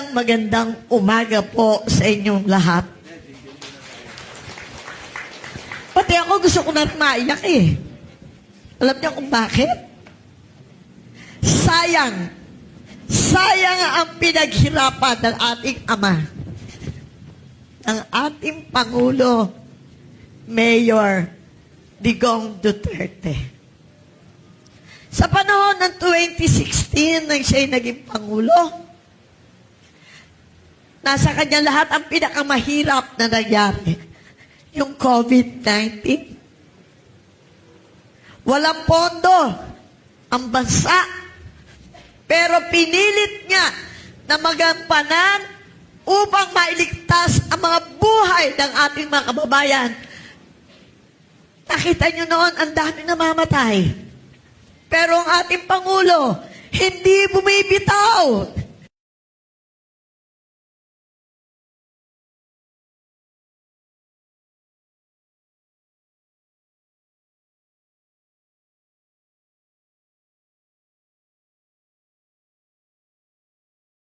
Magandang magandang umaga po sa inyong lahat. Pati ako gusto ko na maiyak eh. Alam niyo kung bakit? Sayang. Sayang ang pinaghirapan ng ating ama. Ng ating Pangulo, Mayor Digong Duterte. Sa panahon ng 2016, nang siya'y naging Pangulo, nasa kanya lahat ang pinakamahirap na nangyari. Yung COVID-19. Walang pondo ang bansa. Pero pinilit niya na magampanan upang mailigtas ang mga buhay ng ating mga kababayan. Nakita niyo noon, ang dami namamatay. Pero ang ating Pangulo, hindi bumibitaw.